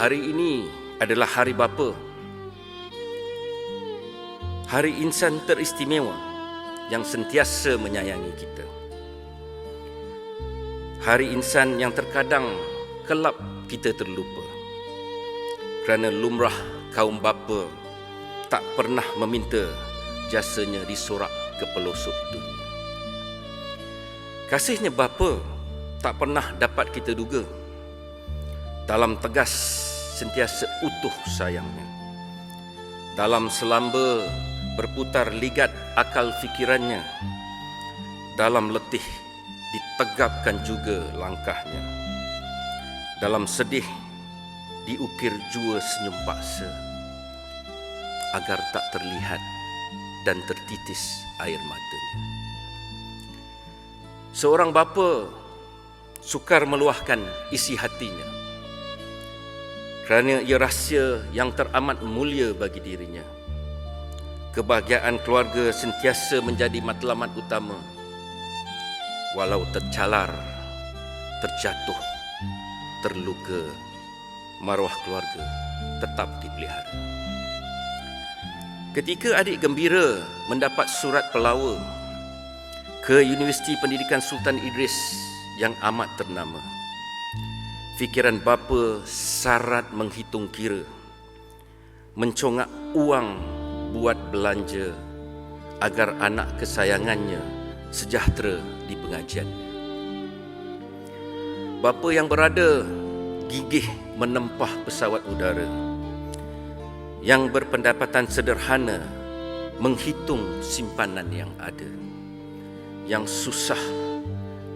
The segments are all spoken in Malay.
Hari ini adalah hari bapa. Hari insan teristimewa yang sentiasa menyayangi kita. Hari insan yang terkadang kelap kita terlupa. Kerana lumrah kaum bapa tak pernah meminta jasanya disorak ke pelosok dunia. Kasihnya bapa tak pernah dapat kita duga. Dalam tegas sentiasa utuh sayangnya. Dalam selamba berputar ligat akal fikirannya. Dalam letih ditegapkan juga langkahnya. Dalam sedih diukir jua senyum paksa agar tak terlihat dan tertitis air matanya. Seorang bapa sukar meluahkan isi hatinya kerana ia rahsia yang teramat mulia bagi dirinya. Kebahagiaan keluarga sentiasa menjadi matlamat utama walau tercalar, terjatuh, terluka, maruah keluarga tetap dipelihara. Ketika adik gembira mendapat surat pelawa ke Universiti Pendidikan Sultan Idris yang amat ternama, fikiran bapa syarat menghitung kira, mencongak uang buat belanja agar anak kesayangannya sejahtera di pengajian. Bapa yang berada gigih menempah pesawat udara yang berpendapatan sederhana menghitung simpanan yang ada yang susah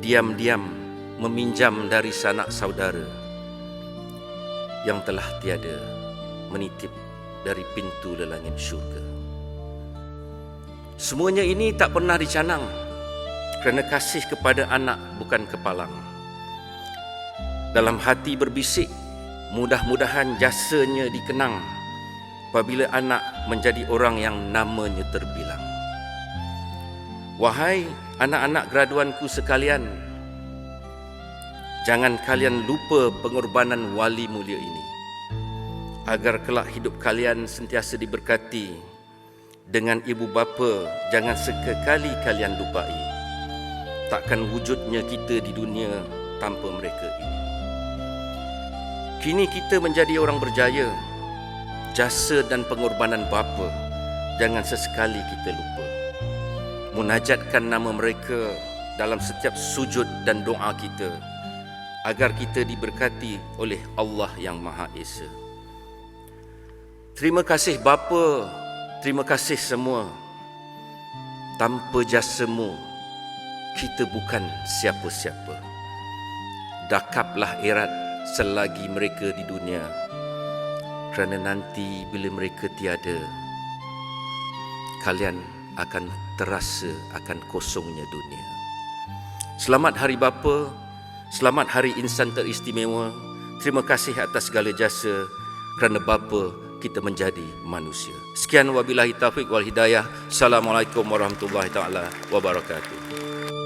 diam-diam meminjam dari sanak saudara yang telah tiada menitip dari pintu lelangit syurga semuanya ini tak pernah dicanang kerana kasih kepada anak bukan kepalang dalam hati berbisik mudah-mudahan jasanya dikenang apabila anak menjadi orang yang namanya terbilang. Wahai anak-anak graduanku sekalian, jangan kalian lupa pengorbanan wali mulia ini. Agar kelak hidup kalian sentiasa diberkati. Dengan ibu bapa jangan sekali kalian lupai. Takkan wujudnya kita di dunia tanpa mereka ini. Kini kita menjadi orang berjaya. Jasa dan pengorbanan bapa jangan sesekali kita lupa. Munajatkan nama mereka dalam setiap sujud dan doa kita agar kita diberkati oleh Allah yang Maha Esa. Terima kasih bapa terima kasih semua. Tanpa jasamu kita bukan siapa-siapa. Dakaplah erat selagi mereka di dunia kerana nanti bila mereka tiada kalian akan terasa akan kosongnya dunia. Selamat hari bapa selamat hari insan teristimewa. Terima kasih atas segala jasa kerana bapa kita menjadi manusia. Sekian wabillahi taufik wal hidayah. Assalamualaikum warahmatullahi taala wabarakatuh